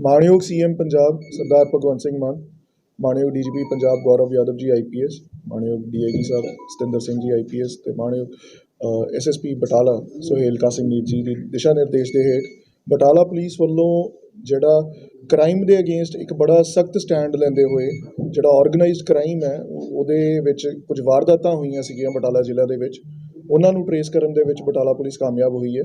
ਮਾਣਯੋਗ ਸੀਐਮ ਪੰਜਾਬ ਸਰਦਾਰ ਭਗਵੰਤ ਸਿੰਘ ਮਾਨ, ਮਾਣਯੋਗ DGP Punjab Gaurav Yadav ji IPS ਮਾਣਯੋਗ ਡੀਆਈਜੀ ਸਾਹਿਬ ਸਤਿੰਦਰ ਸਿੰਘ ਜੀ ਆਈਪੀਐਸ ਤੇ ਮਾਣਯੋਗ ਐਸਐਸਪੀ ਬਟਾਲਾ ਸੁਹੇਲ ਕਾਸਿਮਨੀਤ ਜੀ ਦੀ ਦਿਸ਼ਾ ਨਿਰਦੇਸ਼ ਦੇ ਹੇਠ ਬਟਾਲਾ ਪੁਲਿਸ ਵੱਲੋਂ ਜਿਹੜਾ ਕ੍ਰਾਈਮ ਦੇ ਅਗੇਂਸਟ ਇੱਕ ਬੜਾ ਸਖਤ ਸਟੈਂਡ ਲੈਂਦੇ ਹੋਏ ਜਿਹੜਾ ਆਰਗੇਨਾਈਜ਼ਡ ਕ੍ਰਾਈਮ ਹੈ, ਉਹਦੇ ਵਿੱਚ ਕੁਝ ਵਾਰਦਾਤਾਂ ਹੋਈਆਂ ਸੀਗੀਆਂ ਬਟਾਲਾ ਜ਼ਿਲ੍ਹਾ ਦੇ ਵਿੱਚ। ਉਹਨਾਂ ਨੂੰ ਟਰੇਸ ਕਰਨ ਦੇ ਵਿੱਚ ਬਟਾਲਾ ਪੁਲਿਸ ਕਾਮਯਾਬ ਹੋਈ ਹੈ।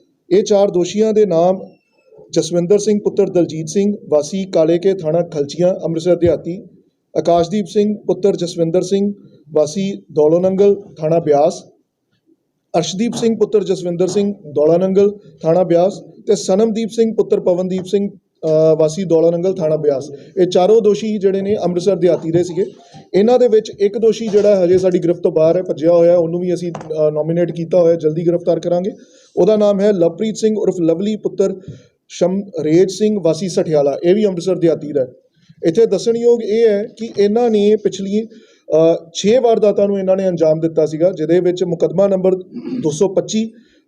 ਇਹ ਚਾਰ ਦੋਸ਼ੀਆਂ ਦੇ ਨਾਮ ਜਸਵਿੰਦਰ ਸਿੰਘ, ਪੁੱਤਰ ਦਲਜੀਤ ਸਿੰਘ, ਵਾਸੀ ਕਾਲੇਕੇ ਥਾਣਾ ਖਲਚੀਆਂ ਅੰਮ੍ਰਿਤਸਰ ਦਿਹਾਤੀ, ਆਕਾਸ਼ਦੀਪ ਸਿੰਘ, ਪੁੱਤਰ ਜਸਵਿੰਦਰ ਸਿੰਘ, ਵਾਸੀ ਦੌਲੋਨੰਗਲ ਥਾਣਾ ਬਿਆਸ, ਅਰਸ਼ਦੀਪ ਸਿੰਘ, ਪੁੱਤਰ ਜਸਵਿੰਦਰ ਸਿੰਘ, ਦੌਲਾਨੰਗਲ ਥਾਣਾ ਬਿਆਸ ਤੇ ਸਨਮਦੀਪ ਸਿੰਘ, ਪੁੱਤਰ ਪਵਨਦੀਪ ਸਿੰਘ ਵਾਸੀ ਦੌਲਾਨੰਗਲ ਥਾਣਾ ਬਿਆਸ। ਇਹ ਚਾਰੋਂ ਦੋਸ਼ੀ ਜਿਹੜੇ ਨੇ ਅੰਮ੍ਰਿਤਸਰ ਦਿਹਾਤੀ ਦੇ ਸੀਗੇ। ਇਹਨਾਂ ਦੇ ਵਿੱਚ ਇੱਕ ਦੋਸ਼ੀ ਜਿਹੜਾ ਹਜੇ ਸਾਡੀ ਗ੍ਰਿਫਤ ਤੋਂ ਬਾਹਰ ਹੈ ਭੱਜਿਆ ਹੋਇਆ, ਉਹਨੂੰ ਵੀ ਅਸੀਂ ਨੋਮੀਨੇਟ ਕੀਤਾ ਹੋਇਆ, ਜਲਦੀ ਗ੍ਰਿਫਤਾਰ ਕਰਾਂਗੇ। ਉਹਦਾ ਨਾਮ ਹੈ ਲਵਪ੍ਰੀਤ ਸਿੰਘ ਉਰਫ ਲਵਲੀ ਪੁੱਤਰ ਸ਼ਮਰੇਜ ਸਿੰਘ ਵਾਸੀ ਸਠਿਆਲਾ ਇਹ ਵੀ ਅੰਮ੍ਰਿਤਸਰ ਦਿਹਾਤੀ ਦਾ ਇੱਥੇ ਦੱਸਣਯੋਗ ਇਹ ਹੈ ਕਿ ਇਹਨਾਂ ਨੇ ਪਿਛਲੀ 6 ਵਾਰਦਾਤਾਂ ਨੂੰ ਇਹਨਾਂ ਨੇ ਅੰਜਾਮ ਦਿੱਤਾ ਸੀਗਾ ਜਿਹਦੇ ਵਿੱਚ ਮੁਕੱਦਮਾ ਨੰਬਰ 225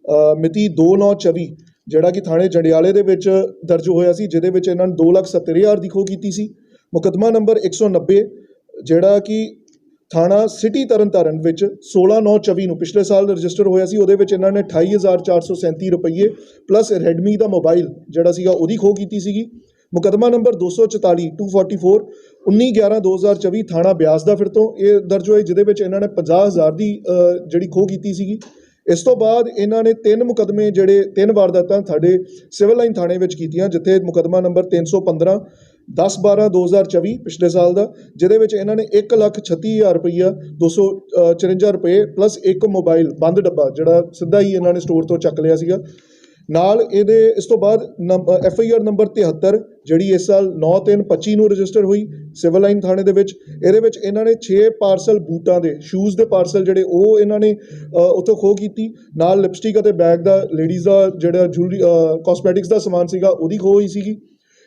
ਅ, ਮਿਤੀ 2924 ਜਿਹੜਾ ਕਿ ਥਾਣੇ ਜੰਡਿਆਲੇ ਦੇ ਵਿੱਚ ਦਰਜ ਹੋਇਆ ਸੀ ਜਿਹਦੇ ਵਿੱਚ ਇਹਨਾਂ ਨੇ 270000 ਦੀ ਖੋਹ ਕੀਤੀ ਸੀ। ਮੁਕੱਦਮਾ ਨੰਬਰ 190 ਜਿਹੜਾ ਕਿ ਥਾਣਾ ਸਿਟੀ ਤਰਨਤਾਰਨ ਵਿੱਚ 16924 ਨੂੰ ਪਿਛਲੇ ਸਾਲ ਰਜਿਸਟਰ ਹੋਇਆ ਸੀ। ਉਹਦੇ ਵਿੱਚ ਇਹਨਾਂ ਨੇ 28437 ਰੁਪਏ ਪਲੱਸ ਰੈਡਮੀ ਦਾ ਮੋਬਾਈਲ ਜਿਹੜਾ ਸੀਗਾ ਉਹਦੀ ਖੋਹ ਕੀਤੀ ਸੀਗੀ। ਮੁਕੱਦਮਾ ਨੰਬਰ 244 244 19 11 2024 ਥਾਣਾ ਬਿਆਸ ਦਾ ਫਿਰ ਤੋਂ ਇਹ ਦਰਜ ਹੋਇਆ, ਜਿਹਦੇ ਵਿੱਚ ਇਹਨਾਂ ਨੇ 50000 ਦੀ ਜਿਹੜੀ ਖੋਹ ਕੀਤੀ ਸੀਗੀ। ਇਸ ਤੋਂ ਬਾਅਦ ਇਹਨਾਂ ਨੇ ਤਿੰਨ ਮੁਕੱਦਮੇ ਜਿਹੜੇ, ਤਿੰਨ ਵਾਰਦਾਤਾਂ ਸਾਡੇ ਸਿਵਲ ਲਾਈਨ ਥਾਣੇ ਵਿੱਚ ਕੀਤੀਆਂ, ਜਿੱਥੇ ਮੁਕੱਦਮਾ ਨੰਬਰ 315 10 12 2024 ਪਿਛਲੇ ਸਾਲ ਦਾ, ਜਿਹਦੇ ਵਿੱਚ ਇਹਨਾਂ ਨੇ 1 ਲੱਖ 36000 ਰੁਪਈਆ 254 ਰੁਪਏ ਪਲੱਸ ਇੱਕ ਮੋਬਾਈਲ ਬੰਦ ਡੱਬਾ, ਜਿਹੜਾ ਸਿੱਧਾ ਹੀ ਇਹਨਾਂ ਨੇ ਸਟੋਰ ਤੋਂ ਚੱਕ ਲਿਆ ਸੀਗਾ। ਨਾਲ ਇਹਦੇ, ਇਸ ਤੋਂ ਬਾਅਦ ਐਫ ਆਈ ਆਰ ਨੰਬਰ 73 ਜਿਹੜੀ ਇਸ ਸਾਲ 9/3/25 ਨੂੰ ਰਜਿਸਟਰ ਹੋਈ ਸਿਵਲ ਲਾਈਨ ਥਾਣੇ ਦੇ ਵਿੱਚ, ਇਹਦੇ ਵਿੱਚ ਇਹਨਾਂ ਨੇ 6 ਪਾਰਸਲ ਬੂਟਾਂ ਦੇ ਸ਼ੂਜ਼ ਦੇ ਪਾਰਸਲ ਜਿਹੜੇ, ਉਹ ਇਹਨਾਂ ਨੇ ਉੱਥੋਂ ਖੋਹ ਕੀਤੀ। ਨਾਲ ਲਿਪਸਟਿਕ ਅਤੇ ਬੈਗ ਦਾ ਲੇਡੀਜ਼ ਦਾ ਜਿਹੜਾ ਜੁਲਰੀ ਕਾਸਮੈਟਿਕਸ ਦਾ ਸਮਾਨ ਸੀਗਾ, ਉਹਦੀ ਖੋਹ ਹੋਈ ਸੀਗੀ।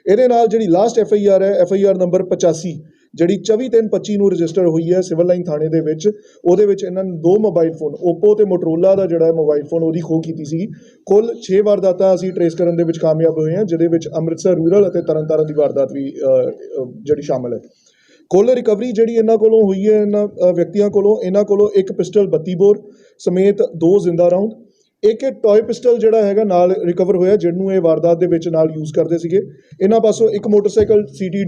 ਇਹਦੇ ਨਾਲ ਜਿਹੜੀ ਲਾਸਟ ਐਫ ਆਈ ਆਰ ਹੈ ਐਫ ਆਈ ਆਰ ਨੰਬਰ 85 ਜਿਹੜੀ 24/3/25 ਨੂੰ ਰਜਿਸਟਰ ਹੋਈ ਹੈ ਸਿਵਲ ਲਾਈਨ ਥਾਣੇ ਦੇ ਵਿੱਚ, ਉਹਦੇ ਵਿੱਚ ਇਹਨਾਂ ਨੇ ਦੋ ਮੋਬਾਈਲ ਫੋਨ Oppo ਤੇ Motorola ਦਾ ਜਿਹੜਾ ਮੋਬਾਈਲ ਫੋਨ ਉਹਦੀ ਖੋਹ ਕੀਤੀ ਸੀ। ਕੁੱਲ 6 ਵਾਰਦਾਤਾਂ ਅਸੀਂ ਟਰੇਸ ਕਰਨ ਦੇ ਵਿੱਚ ਕਾਮਯਾਬ ਹੋਏ ਹਾਂ, ਜਿਹਦੇ ਵਿੱਚ ਅੰਮ੍ਰਿਤਸਰ ਰੂਰਲ ਅਤੇ ਤਰਨਤਾਰਨ ਦੀ ਵਾਰਦਾਤ ਵੀ ਜਿਹੜੀ ਸ਼ਾਮਲ ਹੈ। ਕੁੱਲ ਰਿਕਵਰੀ ਜਿਹੜੀ ਇਹਨਾਂ ਕੋਲੋਂ ਹੋਈ ਹੈ, ਇਹਨਾਂ ਵਿਅਕਤੀਆਂ ਕੋਲੋਂ, ਇਹਨਾਂ ਕੋਲੋਂ ਇੱਕ ਪਿਸਟਲ 32 ਬੋਰ, ਸਮੇਤ ਦੋ ਜ਼ਿੰਦਾ ਰਾਉਂਡ ਇੱਕ ਇਹ ਟੌਏ ਪਿਸਟਲ ਜਿਹੜਾ ਹੈਗਾ ਨਾਲ ਰਿਕਵਰ ਹੋਇਆ ਜਿਹਨੂੰ ਇਹ ਵਾਰਦਾਤ ਦੇ ਵਿੱਚ ਨਾਲ ਯੂਜ਼ ਕਰਦੇ ਸੀਗੇ। ਇਹਨਾਂ ਪਾਸੋਂ ਇੱਕ ਮੋਟਰਸਾਈਕਲ ਸੀਟੀ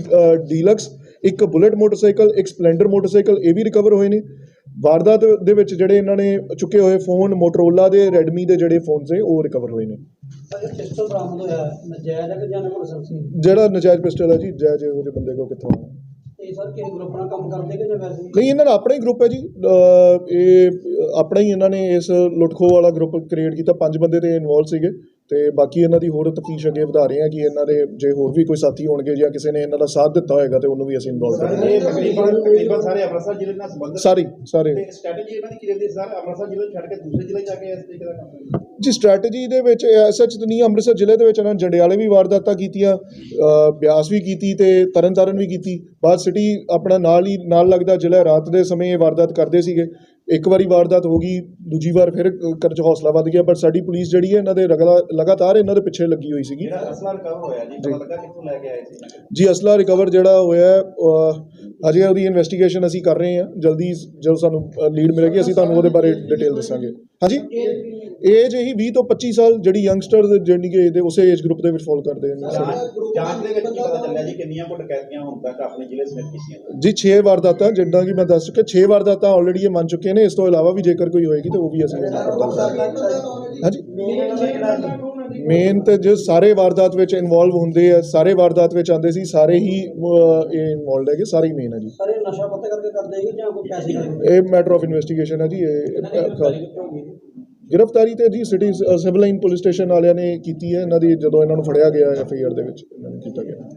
ਡੀਲਕਸ ਇੱਕ ਬੁਲਟ ਮੋਟਰਸਾਈਕਲ ਇੱਕ ਸਪਲੈਂਡਰ ਮੋਟਰਸਾਈਕਲ ਇਹ ਵੀ ਰਿਕਵਰ ਹੋਏ ਨੇ। ਵਾਰਦਾਤ ਦੇ ਵਿੱਚ ਜਿਹੜੇ ਇਹਨਾਂ ਨੇ ਚੁੱਕੇ ਹੋਏ ਫੋਨ ਮੋਟਰੋਲਾ ਦੇ ਰੈਡਮੀ ਦੇ ਜਿਹੜੇ ਫੋਨਸ ਨੇ ਉਹ ਰਿਕਵਰ ਹੋਏ ਨੇ। ਜਿਹੜਾ ਨਜਾਇਜ਼ ਪਿਸਟਲ ਹੈ ਜੀ ਜਾਇਜ਼ ਜਿਹੇ ਬੰਦੇ ਕੋਲ ਕਿੱਥੋਂ ਆਇਆ ਇਹ ਸਰ ਕਿਸੇ ਗਰੁੱਪ ਨਾਲ ਕੰਮ ਕਰਦੇ ਕਿ ਜਾਂ ਵੈਸੇ? ਨਹੀਂ, ਇਹਨਾਂ ਦਾ ਆਪਣਾ ਹੀ ਗਰੁੱਪ ਹੈ ਜੀ। ਅਹ, ਇਹ ਆਪਣਾ ਹੀ ਇਹਨਾਂ ਨੇ ਇਸ ਲੁੱਟਖੋ ਵਾਲਾ ਗਰੁੱਪ ਕ੍ਰੀਏਟ ਕੀਤਾ। ਪੰਜ ਬੰਦੇ ਤੇ ਇਨਵੋਲਵ ਸੀਗੇ। ਤੇ ਬਾਕੀ ਇਹਨਾਂ ਦੀ ਹੋਰ ਤਫਤੀਸ਼ ਅੱਗੇ ਵਧਾ ਰਹੇ ਹਾਂ ਕਿ ਇਹਨਾਂ ਦੇ ਜੇ ਹੋਰ ਵੀ ਕੋਈ ਸਾਥੀ ਹੋਣਗੇ ਜਾਂ ਕਿਸੇ ਨੇ ਇਹਨਾਂ ਦਾ ਸਾਥ ਦਿੱਤਾ ਹੋਏਗਾ ਤੇ ਉਹਨੂੰ ਵੀ ਅਸੀਂ ਇਨਵੋਲਵ ਕਰਾਂਗੇ। ਤਕਰੀਬਨ ਸਾਰੇ ਅੰਮ੍ਰਿਤਸਰ ਜ਼ਿਲ੍ਹੇ ਨਾਲ ਸੰਬੰਧਿਤ ਸਾਰੀ ਸਟ੍ਰੈਟਜੀ ਇਹਨਾਂ ਦੀ ਕੀ ਰਹਿੰਦੀ ਸਰ ਅੰਮ੍ਰਿਤਸਰ ਜ਼ਿਲ੍ਹੇ ਛੱਡ ਕੇ ਦੂਸਰੇ ਜ਼ਿਲ੍ਹੇ ਜਾ ਕੇ ਇਸ ਤਰੀਕੇ ਦਾ ਕੰਮ ਕਰਦੇ ਜੀ ਸਟ੍ਰੈਟਜੀ ਦੇ ਵਿੱਚ ਸੱਚ ਤਾਂ ਨਹੀਂ ਅੰਮ੍ਰਿਤਸਰ ਜ਼ਿਲ੍ਹੇ ਦੇ ਵਿੱਚ ਇਹਨਾਂ ਜੰਡਿਆਲੇ ਵੀ ਵਾਰਦਾਤਾਂ ਕੀਤੀਆਂ ਬਿਆਸ ਵੀ ਕੀਤੀ ਤੇ ਤਰਨਤਾਰਨ ਵੀ ਕੀਤੀ। ਬਾਅਦ ਸਿਟੀ ਆਪਣਾ ਨਾਲ ਹੀ ਨਾਲ ਲੱਗਦਾ ਜ਼ਿਲ੍ਹਾ ਰਾਤ ਦੇ ਸਮੇਂ ਇਹ ਵਾਰਦਾਤ ਕਰਦੇ ਸੀਗੇ। ਇੱਕ ਵਾਰੀ ਵਾਰਦਾਤ ਹੋ ਗਈ ਦੂਜੀ ਵਾਰ ਫਿਰ ਕਰ ਚ ਹੌਸਲਾ ਵੱਧ ਗਿਆ ਪਰ ਸਾਡੀ ਪੁਲਿਸ ਜਿਹੜੀ ਹੈ ਇਹਨਾਂ ਦੇ ਰਗਲਾ ਲਗਾਤਾਰ ਇਹਨਾਂ ਦੇ ਪਿੱਛੇ ਲੱਗੀ ਹੋਈ ਸੀਗੀ। ਜਿਹੜਾ ਅਸਲਾ ਰਿਕਵਰ ਹੋਇਆ ਜੀ ਪਤਾ ਲੱਗਾ ਕਿੱਥੋਂ ਲੈ ਕੇ ਆਏ ਸੀ? ਜੀ ਅਸਲਾ ਰਿਕਵਰ ਜਿਹੜਾ ਹੋਇਆ ਅਜੇ ਉਹਦੀ ਇਨਵੈਸਟੀਗੇਸ਼ਨ ਅਸੀਂ ਕਰ ਰਹੇ ਹਾਂ। ਜਲਦੀ ਜਦੋਂ ਸਾਨੂੰ ਲੀਡ ਮਿਲੇਗੀ ਅਸੀਂ ਤੁਹਾਨੂੰ ਉਹਦੇ ਬਾਰੇ ਡਿਟੇਲ ਦੱਸਾਂਗੇ। ਹਾਂਜੀ? ਏਜ ਇਹੀ 20 ਤੋਂ 25 ਸਾਲ ਜਿਹੜੀ ਯੰਗਸਟਰ ਜਿਹੜੀ ਕਿ ਇਹਦੇ ਉਸੇ ਏਜ ਗਰੁੱਪ ਦੇ ਵਿੱਚ ਫਾਲ ਕਰਦੇ ਨੇ। ਜਾਂਚ ਜਾਂਚ ਦੇ ਵਿੱਚ ਕੀ ਪਤਾ ਚੱਲਿਆ ਜੀ ਕਿੰਨੀਆਂ ਕੁ ਡਕੈਤੀਆਂ ਹੁਣ ਤੱਕ ਆਪਣੇ ਜ਼ਿਲ੍ਹੇ ਸਮੇਤ ਕੀਤੀਆਂ ਜੀ 6 ਵਾਰਦਾਤਾਂ ਜਿੱਦਾਂ ਕਿ ਮੈਂ ਦੱਸ ਚੁੱਕਿਆ 6 ਵਾਰਦਾਤਾਂ ਆਲਰੇਡੀ ਇਹ ਮੰਨ ਚੁੱਕੇ ਨੇ। ਇਸ ਤੋਂ ਇਲਾਵਾ ਵੀ ਜੇਕਰ ਕੋਈ ਹੋਏਗੀ ਤਾਂ ਉਹ ਵੀ ਅਸੀਂ ਪੜਤਾਲ ਕਰਾਂਗੇ ਹਾਂਜੀ? ਮੇਨ ਤੇ ਜੋ ਸਾਰੇ ਵਾਰਦਾਤ ਵਿੱਚ ਇਨਵੋਲਵ ਹੁੰਦੇ ਆ ਸਾਰੇ ਵਾਰਦਾਤ ਵਿੱਚ ਆਉਂਦੇ ਸੀ ਸਾਰੇ ਹੀ ਇਹ ਇਨਵੋਲਡ ਹੈਗੇ ਸਾਰੇ ਹੀ ਮੇਨ ਹੈ ਜੀ। ਸਰ ਇਹ ਨਸ਼ਾ ਪੱਤੇ ਕਰਕੇ ਕਰਦੇ ਸੀ ਜਾਂ ਕੋਈ ਪੈਸੇ ਕਰਕੇ? ਇਹ ਮੈਟਰ ਆਫ ਇਨਵੈਸਟੀਗੇਸ਼ਨ ਹੈ ਜੀ ਇਹ ਗ੍ਰਿਫਤਾਰੀ ਤੇ ਜੀ city civil line police station ਵਾਲਿਆਂ ਨੇ ਕੀਤੀ ਹੈ ਇਹਨਾਂ ਦੀ ਜਦੋਂ ਇਹਨਾਂ ਨੂੰ ਫੜਿਆ ਗਿਆ ਐਫ ਆਈ ਆਰ ਦੇ ਵਿੱਚ ਇਹਨਾਂ ਨੂੰ ਕੀਤਾ ਗਿਆ।